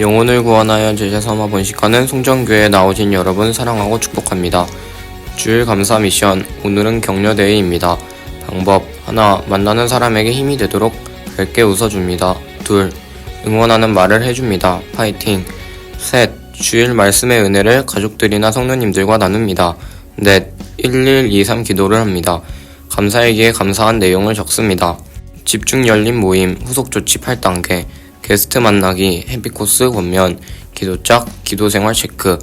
영혼을 구원하여 제자 삼아 번식하는 송정교회에 나오신 여러분 사랑하고 축복합니다. 주일 감사 미션 오늘은 격려데이입니다. 방법 하나 만나는 사람에게 힘이 되도록 밝게 웃어줍니다. 둘 응원하는 말을 해줍니다. 파이팅. 셋 주일 말씀의 은혜를 가족들이나 성도님들과 나눕니다. 넷 1123 기도를 합니다. 감사일기에 감사한 내용을 적습니다. 집중 열린 모임 후속 조치 8단계 게스트 만나기 해피 코스 권면 기도짝 기도생활 체크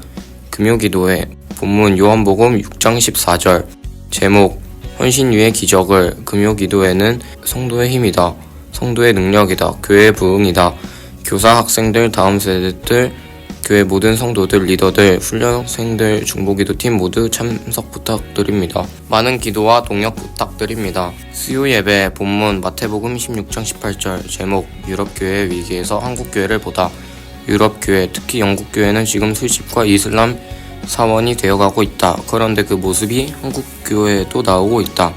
금요기도회 본문 요한복음 6장 14절. 제목 헌신 위의 기적을 금요기도회는 성도의 힘이다 성도의 능력이다 교회의 부흥이다. 교사 학생들 다음 세대들 교회 모든 성도들, 리더들, 훈련생들, 중보기도 팀 모두 참석 부탁드립니다. 많은 기도와 동역 부탁드립니다. 수요 예배 본문 마태복음 16장 18절 제목 유럽교회의 위기에서 한국교회를 보다 유럽교회 특히 영국교회는 지금 술집과 이슬람 사원이 되어가고 있다. 그런데 그 모습이 한국교회에도 나오고 있다.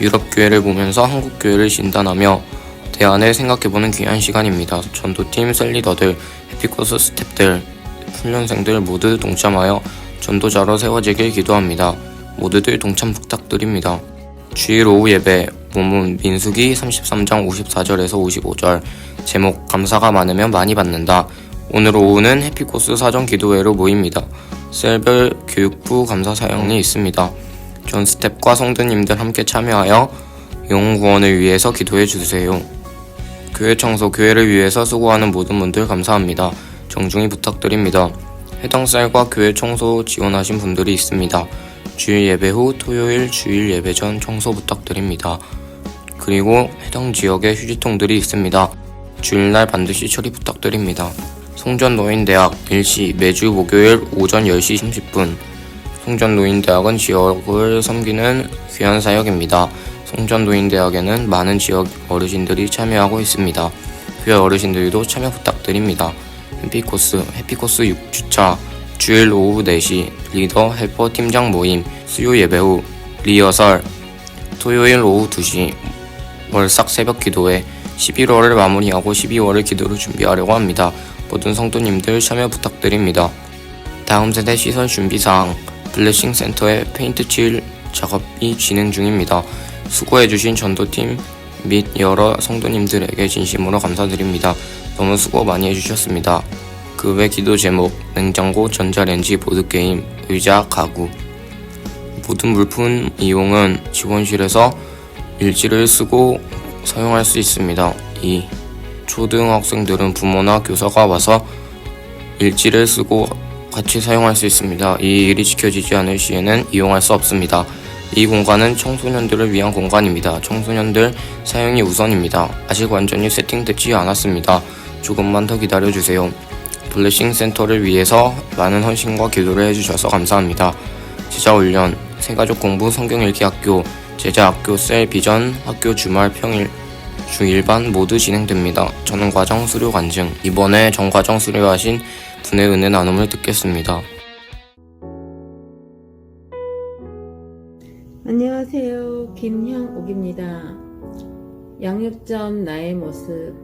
유럽교회를 보면서 한국교회를 진단하며 대안을 생각해보는 귀한 시간입니다. 전도팀 셀리더들, 해피코스 스탭들, 훈련생들 모두 동참하여 전도자로 세워지길 기도합니다. 모두들 동참 부탁드립니다. 주일 오후 예배 본문 민수기 33장 54절에서 55절 제목 감사가 많으면 많이 받는다. 오늘 오후는 해피코스 사전 기도회로 모입니다. 셀별 교육부 감사 사역이 있습니다. 전 스텝과 성도님들 함께 참여하여 영웅 구원을 위해서 기도해 주세요. 교회 청소 교회를 위해서 수고하는 모든 분들 감사합니다. 정중히 부탁드립니다. 해당 쌀과 교회 청소 지원하신 분들이 있습니다. 주일 예배 후 토요일 주일 예배 전 청소 부탁드립니다. 그리고 해당 지역에 휴지통들이 있습니다. 주일날 반드시 처리 부탁드립니다. 송전 노인대학 일시 매주 목요일 오전 10시 30분 송전 노인대학은 지역을 섬기는 귀한 사역입니다. 송전 노인대학에는 많은 지역 어르신들이 참여하고 있습니다. 교회 어르신들도 참여 부탁드립니다. 해피코스, 해피코스 6주차, 주일 오후 4시, 리더 헬퍼 팀장 모임, 수요 예배 후, 리허설, 토요일 오후 2시, 월삭 새벽 기도회, 11월을 마무리하고 12월을 기도로 준비하려고 합니다. 모든 성도님들 참여 부탁드립니다. 다음 세대 시설 준비 사항, 블레싱 센터의 페인트 칠 작업이 진행 중입니다. 수고해주신 전도팀 및 여러 성도님들에게 진심으로 감사드립니다. 너무 수고 많이 해주셨습니다. 그 외 기도 제목, 냉장고, 전자레인지, 보드게임, 의자, 가구. 모든 물품 이용은 직원실에서 일지를 쓰고 사용할 수 있습니다. 2. 초등학생들은 부모나 교사가 와서 일지를 쓰고 같이 사용할 수 있습니다. 이 일이 지켜지지 않을 시에는 이용할 수 없습니다. 이 공간은 청소년들을 위한 공간입니다. 청소년들 사용이 우선입니다. 아직 완전히 세팅되지 않았습니다. 조금만 더 기다려주세요. 블레싱 센터를 위해서 많은 헌신과 기도를 해주셔서 감사합니다. 제자훈련, 새가족 공부 성경 읽기 학교, 제자학교 셀 비전, 학교 주말 평일, 중1반 모두 진행됩니다. 저는 과정 수료 간증, 이번에 전과정 수료하신 분의 은혜 나눔을 듣겠습니다. 안녕하세요. 김형옥입니다. 양육점 나의 모습.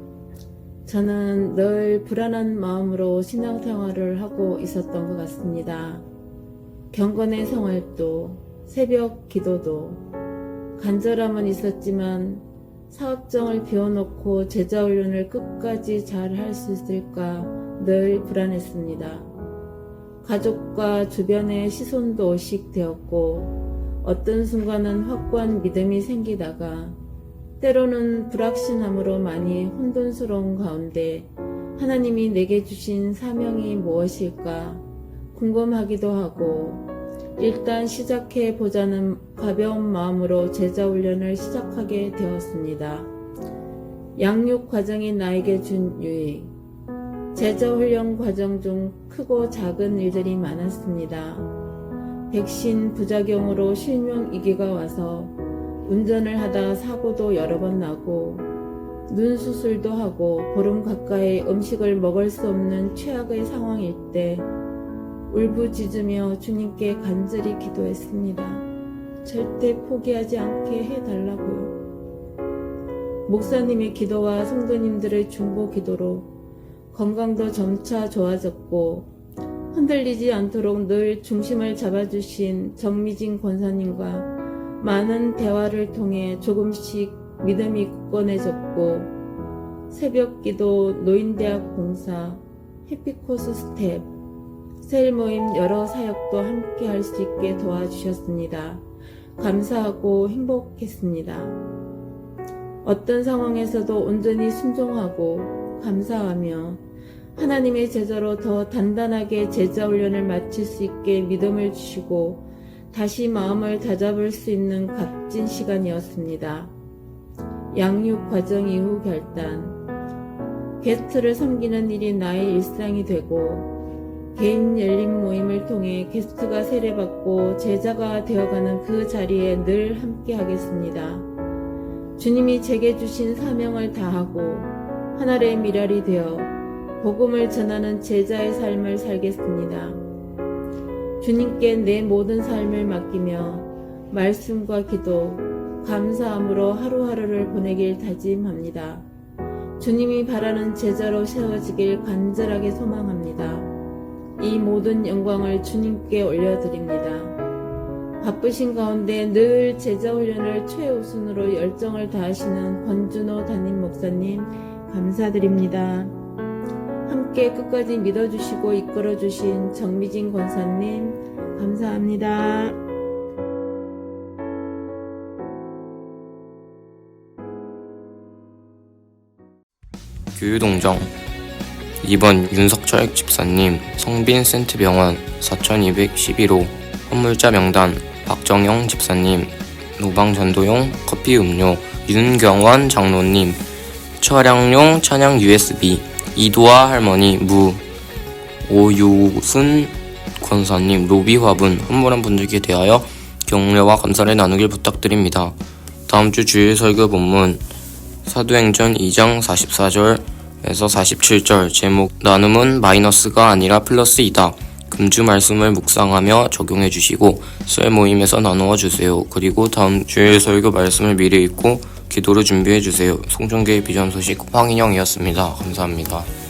저는 늘 불안한 마음으로 신앙생활을 하고 있었던 것 같습니다. 경건의 생활도, 새벽 기도도, 간절함은 있었지만 사업장을 비워놓고 제자훈련을 끝까지 잘 할 수 있을까 늘 불안했습니다. 가족과 주변의 시선도 의식되었고 어떤 순간은 확고한 믿음이 생기다가 때로는 불확신함으로 많이 혼돈스러운 가운데 하나님이 내게 주신 사명이 무엇일까 궁금하기도 하고 일단 시작해 보자는 가벼운 마음으로 제자 훈련을 시작하게 되었습니다. 양육 과정이 나에게 준 유익. 제자 훈련 과정 중 크고 작은 일들이 많았습니다. 백신 부작용으로 실명 위기가 와서 운전을 하다 사고도 여러 번 나고 눈 수술도 하고 보름 가까이 음식을 먹을 수 없는 최악의 상황일 때 울부짖으며 주님께 간절히 기도했습니다. 절대 포기하지 않게 해달라고요. 목사님의 기도와 성도님들의 중보 기도로 건강도 점차 좋아졌고 흔들리지 않도록 늘 중심을 잡아주신 정미진 권사님과 많은 대화를 통해 조금씩 믿음이 굳건해졌고 새벽 기도, 노인대학 봉사, 해피코스 스텝, 세일 모임 여러 사역도 함께 할 수 있게 도와주셨습니다. 감사하고 행복했습니다. 어떤 상황에서도 온전히 순종하고 감사하며 하나님의 제자로 더 단단하게 제자 훈련을 마칠 수 있게 믿음을 주시고 다시 마음을 다잡을 수 있는 값진 시간이었습니다. 양육 과정 이후 결단. 게스트를 섬기는 일이 나의 일상이 되고 개인 열린 모임을 통해 게스트가 세례받고 제자가 되어가는 그 자리에 늘 함께 하겠습니다. 주님이 제게 주신 사명을 다하고 하늘의 미랄이 되어 복음을 전하는 제자의 삶을 살겠습니다. 주님께 내 모든 삶을 맡기며 말씀과 기도, 감사함으로 하루하루를 보내길 다짐합니다. 주님이 바라는 제자로 세워지길 간절하게 소망합니다. 이 모든 영광을 주님께 올려드립니다. 바쁘신 가운데 늘 제자 훈련을 최우선으로 열정을 다하시는 권준호 담임 목사님 감사드립니다. 함께 끝까지 믿어주시고 이끌어주신 정미진 권사님 감사합니다. 교유동정 2번 윤석철 집사님 성빈센트병원 4211호 헌물자 명단 박정영 집사님 노방전도용 커피 음료 윤경원 장로님 차량용 찬양 USB 이도아 할머니 무 오유순 권사님 로비 화분 헌물한 분들께 대하여 격려와 감사를 나누길 부탁드립니다. 다음 주 주일 설교 본문 사도행전 2장 44절에서 47절 제목 나눔은 마이너스가 아니라 플러스이다. 금주 말씀을 묵상하며 적용해 주시고 셀 모임에서 나누어 주세요. 그리고 다음 주일 설교 말씀을 미리 읽고 기도를 준비해 주세요. 송정교의 비전 소식 황인영이었습니다. 감사합니다.